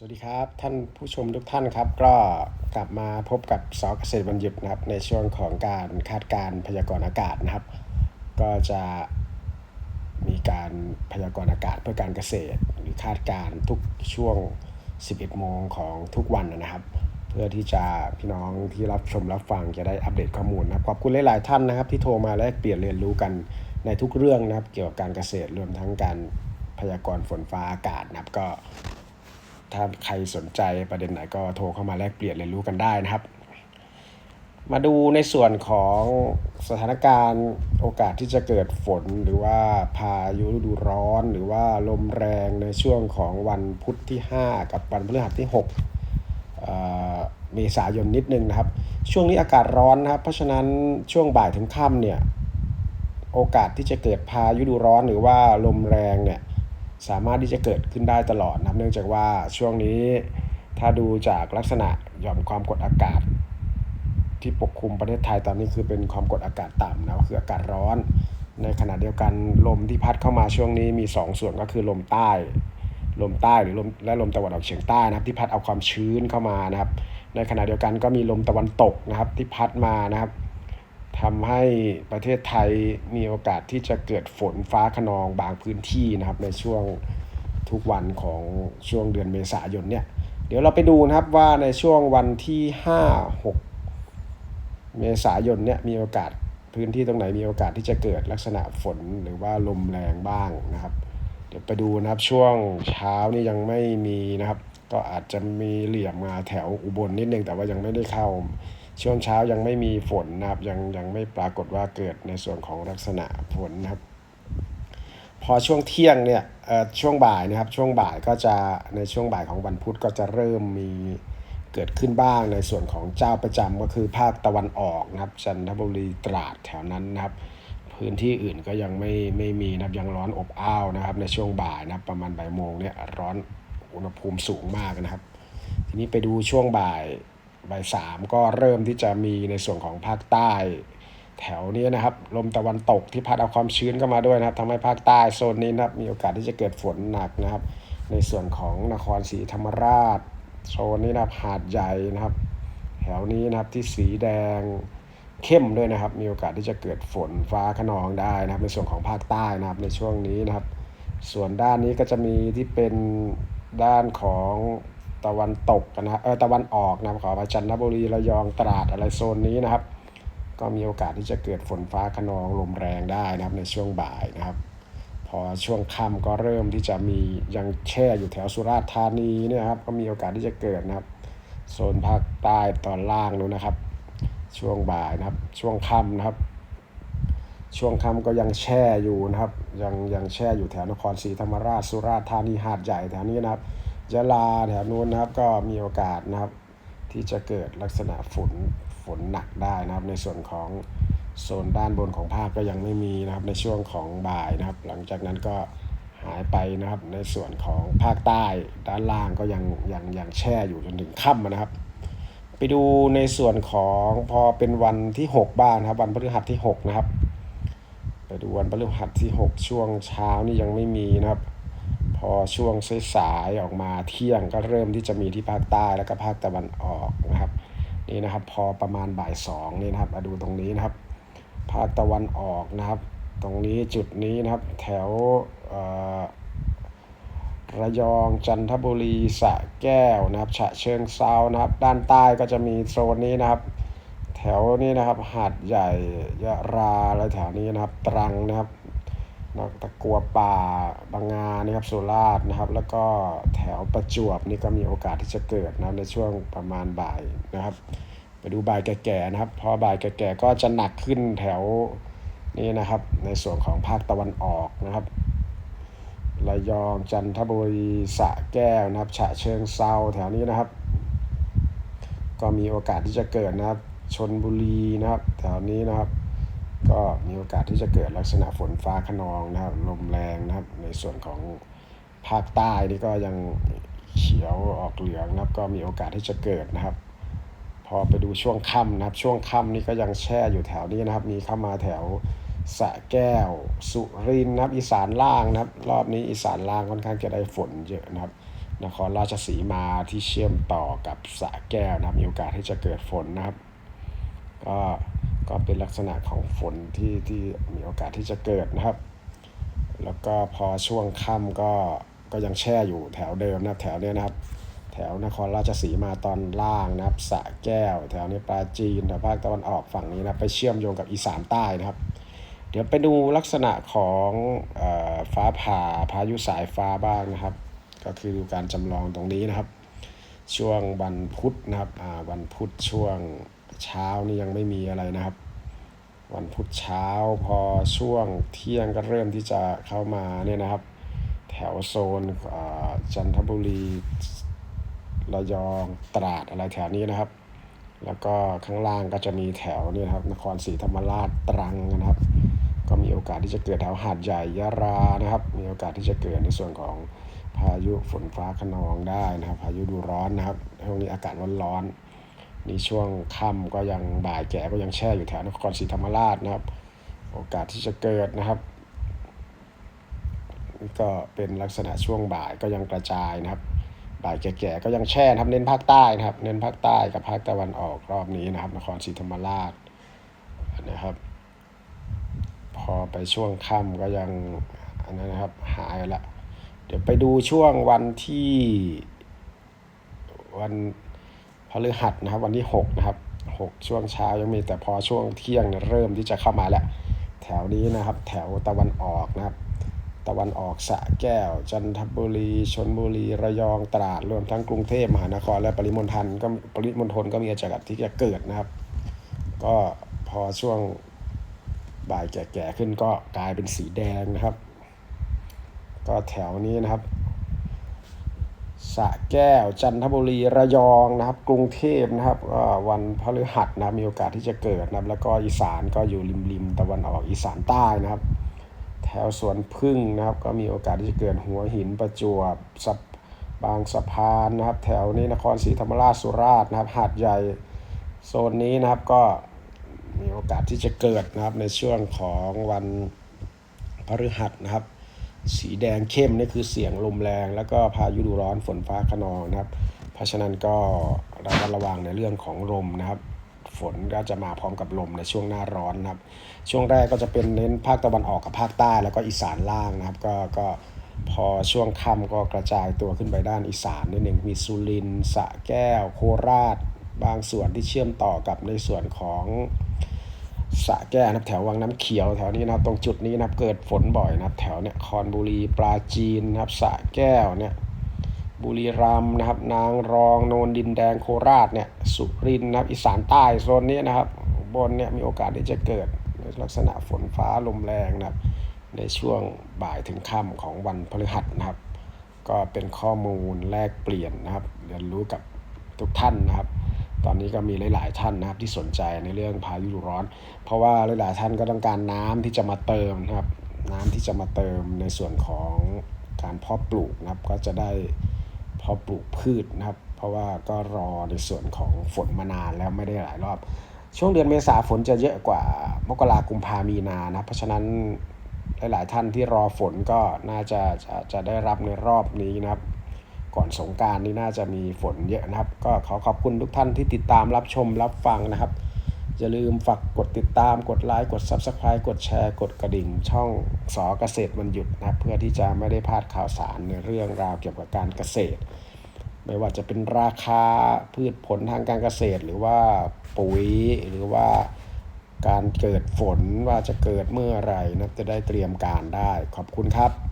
สวัสดีครับ ท่านผู้ชมทุกท่านครับ ก็กลับมาพบกับสอเกษตรบรรยุทธ์นะครับ ในช่วงของการคาดการพยากรณ์อากาศนะครับ ก็จะมีการพยากรณ์อากาศเพื่อการเกษตร หรือคาดการทุกช่วง 11 โมงของทุกวันนะครับ เพื่อที่จะพี่น้องที่รับชมรับฟังจะได้อัปเดตข้อมูลนะครับขอบคุณหลาย ๆ ท่านนะครับ ที่โทรมาแลกเปลี่ยนเรียนรู้กันในทุกเรื่องนะครับ เกี่ยวกับการเกษตรรวมทั้งการพยากรณ์ฝนฟ้าอากาศนะครับก็ ถ้าใครสนใจประเด็นไหนก็โทรเข้ามาแลกเปลี่ยนเรียนรู้กันได้นะครับ มาดูในส่วนของสถานการณ์โอกาสที่จะเกิดฝนหรือว่าพายุฤดูร้อน หรือว่าลมแรงในช่วงของวันพุธที่ 5 กับวันพฤหัสที่6เอ่อเมษายนนิดนึงนะครับ ช่วงนี้อากาศร้อนนะครับ เพราะฉะนั้นช่วงบ่ายถึงค่ำเนี่ยโอกาสที่จะเกิดพายุฤดูร้อนหรือว่าลมแรงเนี่ย สามารถที่จะเกิดขึ้นได้ตลอดนับเนื่องจากว่าช่วงนี้ถ้าดูจากลักษณะหย่อมความกดอากาศ ที่ปกคลุมประเทศไทยตอนนี้คือเป็นความกดอากาศต่ำนะก็คืออากาศร้อน ในขณะเดียวกันลมที่พัดเข้ามาช่วงนี้มี 2ส่วนก็คือลมใต้ ลมใต้หรือลมและลมตะวันออกเฉียงใต้นะครับ ที่พัดเอาความชื้นเข้ามานะครับ ในขณะเดียวกันก็มีลมตะวันตกนะครับที่พัดมานะครับ ทำให้ประเทศไทยมีโอกาสที่จะเกิดฝนฟ้าขนองบางพื้นที่นะครับในช่วงทุกวันของช่วงเดือนเมษายนเนี่ย เดี๋ยวเราไปดูนะครับว่าในช่วงวันที่ 5 6 เมษายนเนี่ยมีโอกาสพื้นที่ตรงไหนมีโอกาสที่จะเกิดลักษณะฝนหรือว่าลมแรงบ้างนะครับ เดี๋ยวไปดูนะครับช่วงเช้านี่ยังไม่มีนะครับ ก็อาจจะมีเหลี่ยมมาแถวอุบลนิดนึงแต่ว่ายังไม่ได้เข้า ช่วงเช้ายังไม่มีฝนนะครับยังยังไม่ปรากฏว่าเกิดในส่วนของลักษณะฝนนะครับ พอช่วงเที่ยงเนี่ยช่วงบ่ายนะครับช่วงบ่ายก็จะในช่วงบ่ายของวันพุธก็จะเริ่มมีเกิดขึ้นบ้างในส่วนของเจ้าประจำก็คือภาคตะวันออกนะครับจันทบุรีตราดแถวนั้นนะครับ พื้นที่อื่นก็ยังไม่ไม่มีนะครับยังร้อนอบอ้าวนะครับ ในช่วงบ่ายนะครับประมาณบ่ายโมงเนี่ยร้อนอุณหภูมิสูงมากนะครับ ทีนี้ไปดูช่วงบ่าย บ่ายสามก็เริ่มที่จะมีในส่วนของภาคใต้ แถวนี้นะครับ ลมตะวันตกที่พัดเอาความชื้นเข้ามาด้วยนะครับทำให้ภาคใต้โซนนี้นะครับ มีโอกาสที่จะเกิดฝนหนักนะครับ ในส่วนของนครศรีธรรมราช โซนนี้นะครับหาดใหญ่นะครับ แถวนี้นะครับที่สีแดงเข้มด้วยนะครับ มีโอกาสที่จะเกิดฝนฟ้าขนองได้นะครับ ในส่วนของภาคใต้นะครับในช่วงนี้นะครับ ส่วนด้านนี้ก็จะมีที่เป็นด้านของ ตะวันตกนะเออตะวันออกนะขอไปจันทบุรีระยองตราดอะไรโซนนี้นะครับ ก็มีโอกาสที่จะเกิดฝนฟ้าขนองลมแรงได้นะครับในช่วงบ่ายนะครับ พอช่วงค่ำก็เริ่มที่จะมียังแช่อยู่แถวสุราษฎร์ธานีเนี่ยครับ ก็มีโอกาสที่จะเกิดนะครับโซนภาคใต้ตอนล่างนู้นนะครับ ช่วงบ่ายนะครับ ช่วงค่ำนะครับ ช่วงค่ำก็ยังแช่อยู่นะครับ ยังยังแช่อยู่แถวนครศรีธรรมราชสุราษฎร์ธานีหาดใหญ่แถวนี้นะครับ ยะลาแถวนู้นนะครับก็มีโอกาสนะครับ ที่จะเกิดลักษณะฝนฝนหนักได้นะครับ ในส่วนของโซนด้านบนของภาคก็ยังไม่มีนะครับในช่วงของบ่ายนะครับ หลังจากนั้นก็หายไปนะครับ ในส่วนของภาคใต้ด้านล่างก็ยังยังยังแช่อยู่จนถึงค่ำนะครับ ไปดูในส่วนของพอเป็นวันที่ 6 บ้างนครับ วันพฤหัสที่ 6 นะครับ ไปดูวันพฤหัสที่ 6 ช่วงเช้านี่ยังไม่มีนะครับ พอช่วงสายๆออกมาเที่ยงก็เริ่มที่จะมีที่ภาคใต้แล้วก็ภาคตะวันออกนะครับนี่นะครับ พอประมาณบ่ายสองนี่นะครับมาดูตรงนี้นะครับ ภาคตะวันออกนะครับ ตรงนี้จุดนี้นะครับ แถวระยองจันทบุรีสระแก้วนะครับ ฉะเชิงเซานะครับ ด้านใต้ก็จะมีโซนนี้นะครับ แถวนี้นะครับหาดใหญ่ยะราอะไรแถวนี้นะครับ ตรังนะครับ นอกตะกัวป่าบางงานะครับสุราษฎร์นะครับ แล้วก็แถวประจวบนี่ก็มีโอกาสที่จะเกิดนะในช่วงประมาณบ่ายนะครับ ไปดูบ่ายแก่ๆนะครับ พอบ่ายแก่ๆก็จะหนักขึ้นแถวนี้นะครับ ในส่วนของภาคตะวันออกนะครับระยองจันทบุรีสะแก้วนะครับ ฉะเชิงเซาแถวนี้นะครับ ก็มีโอกาสที่จะเกิดนะครับชนบุรีนะครับ แถวนี้นะครับ ก็มีโอกาสที่จะเกิดลักษณะฝนฟ้าขนองนะครับ ลมแรงนะครับ ในส่วนของภาคใต้นี่ก็ยังเขียวออกเหลืองนะครับ ก็มีโอกาสที่จะเกิดนะครับ พอไปดูช่วงค่ำนะครับ ช่วงค่ำนี่ก็ยังแช่อยู่แถวนี้นะครับ มีเข้ามาแถวสะแก้ว สุรินทร์นะครับ อีสานล่างนะครับ รอบนี้อีสานล่างค่อนข้างจะได้ฝนเยอะนะครับนครราชสีมาที่เชื่อมต่อกับสะแก้วนะครับมีโอกาสที่จะเกิดฝนนะครับก็ ก็เป็นลักษณะของฝนที่ที่มีโอกาสที่จะเกิดนะครับ แล้วก็พอช่วงค่ำก็ก็ยังแช่อยู่แถวเดิมนะแถวเนี้ยนะครับ แถวนครราชสีมาตอนล่างนะครับสะแก้ว แถวนี้ปราจีนแถวภาคตะวันออกฝั่งนี้นะไปเชื่อมโยงกับอีสานใต้นะครับ เดี๋ยวไปดูลักษณะของออฟ้าผ่าพายุสายฟ้าบ้างนะครับ ก็คือดูการจำลองตรงนี้นะครับ ช่วงวันพุธนะครับวันพุธช่วง เช้านี่ยังไม่มีอะไรนะครับ วันพุธเช้าพอช่วงเที่ยงก็เริ่มที่จะเข้ามาเนี่ยนะครับ แถวโซนจันทบุรีระยองตราดอะไรแถวนี้นะครับ แล้วก็ข้างล่างก็จะมีแถวนี่นครับนครศรีธรรมราชตรังนะครับ ก็มีโอกาสที่จะเกิดแถวหาดใหญ่ยะรานะครับ มีโอกาสที่จะเกิดในส่วนของพายุฝนฟ้าขนองได้นะครับ พายุดูร้อนนะครับช่วงนี้อากาศร้อนๆ นี่ช่วงค่ำก็ยังบ่ายแก่ก็ยังแช่อยู่แถวนครศรีธรรมราชนะครับ โอกาสที่จะเกิดนะครับนี่ก็เป็นลักษณะช่วงบ่ายก็ยังกระจายนะครับ บ่ายแก่ๆก็ยังแช่นะครับ เน้นภาคใต้นะครับ เน้นภาคใต้กับภาคตะวันออกรอบนี้นะครับ นครศรีธรรมราชนะครับ พอไปช่วงค่ำก็ยังอันนั้นนะครับหายละเดี๋ยวไปดูช่วงวันที่วัน พฤหัสนะครับวันที่6นะครับ6ช่วงเช้ายังมีแต่พอช่วงเที่ยงเนี่ยเริ่มที่จะเข้ามาแล้ว แถวนี้นะครับ แถวตะวันออกนะครับ ตะวันออกสะแก้ว จันทบุรีชนบุรีระยองตราดรวมทั้งกรุงเทพมหานครและปริมณฑลก็ปริมณฑลก็มีโอกาสที่จะเกิดนะครับ ก็พอช่วงบ่ายแก่ๆขึ้นก็กลายเป็นสีแดงนะครับ ก็แถวนี้นะครับ สะแก้ว จันทบุรีระยองนะครับ กรุงเทพนะครับวันพฤหัสนะมีโอกาสที่จะเกิดนะครับ แล้วก็อีสานก็อยู่ริมริมตะวันออกอีสานใต้นะครับ แถวสวนพึ่งนะครับ ก็มีโอกาสที่จะเกิดหัวหินประจวบสับบางสะพานนะครับ แถวนี้นครศรีธรรมราชสุราษฎร์นะครับหาดใหญ่โซนนี้นะครับก็มีโอกาสที่จะเกิดนะครับในช่วงของวันพฤหัสนะครับ สีแดงเข้มนี่คือเสียงลมแรง แล้วก็พายุดูร้อนฝนฟ้าขนองนะครับ เพราะฉะนั้นก็ระมัดระวังในเรื่องของลมนะครับ ฝนก็จะมาพร้อมกับลมในช่วงหน้าร้อนนะครับ ช่วงแรกก็จะเป็นเน้นภาคตะวันออกกับภาคใต้แล้วก็อีสานล่างนะครับ ก็ก็พอช่วงค่ำก็กระจายตัวขึ้นไปด้านอีสานนิดหนึ่งมีสุรินทร์สะแก้ว โคราช บางส่วนที่เชื่อมต่อกับในส่วนของ สะแก้นะครับแถววังน้ำเขียวแถวนี้นะครับตรงจุดนี้นะครับเกิดฝนบ่อยนะครับ แถวเนี่ยคอนบุรีปราจีนนะครับสะแก้วเนี่ยบุรีรัมย์นะครับ นางรองโนนดินแดงโคราชเนี่ยสุรินทร์นะครับอีสานใต้โซนนี้นะครับบนเนี่ยมีโอกาสที่จะเกิดลักษณะฝนฟ้าลมแรงนะครับ ในช่วงบ่ายถึงค่ำของวันพฤหัสนะครับ ก็เป็นข้อมูลแลกเปลี่ยนนะครับ เรียนรู้กับทุกท่านนะครับ ตอนนี้ก็มีหลาย ๆ ท่านนะครับที่สนใจในเรื่องพายุร้อน เพราะว่าหลาย ๆ ท่านก็ต้องการน้ำที่จะมาเติมนะครับ น้ำที่จะมาเติมในส่วนของการเพาะปลูกนะครับก็จะได้เพาะปลูกพืชนะครับ เพราะว่าก็รอในส่วนของฝนมานานแล้วไม่ได้หลายรอบ ช่วงเดือนเมษาฝนจะเยอะกว่ามกรากุมภามีนานะเพราะฉะนั้นหลาย ๆ ท่านที่รอฝนก็น่าจะจะจะได้รับในรอบนี้นะครับ ก่อนสงการนี่น่าจะมีฝนเยอะนะครับ ก็ขอขอบคุณทุกท่านที่ติดตามรับชมรับฟังนะครับ อย่าลืมฝากกดติดตามกดไลค์กด Subscribe กดแชร์กดกระดิ่ง ช่องสอเกษตรมันหยุดนะครับ เพื่อที่จะไม่ได้พลาดข่าวสารในเรื่องราวเกี่ยวกับการเกษตร ไม่ว่าจะเป็นราคาพืชผลทางการเกษตร หรือว่าปุ๋ยหรือว่าการเกิดฝนว่าจะเกิดเมื่อไหร่นะจะได้เตรียมการได้ขอบคุณครับ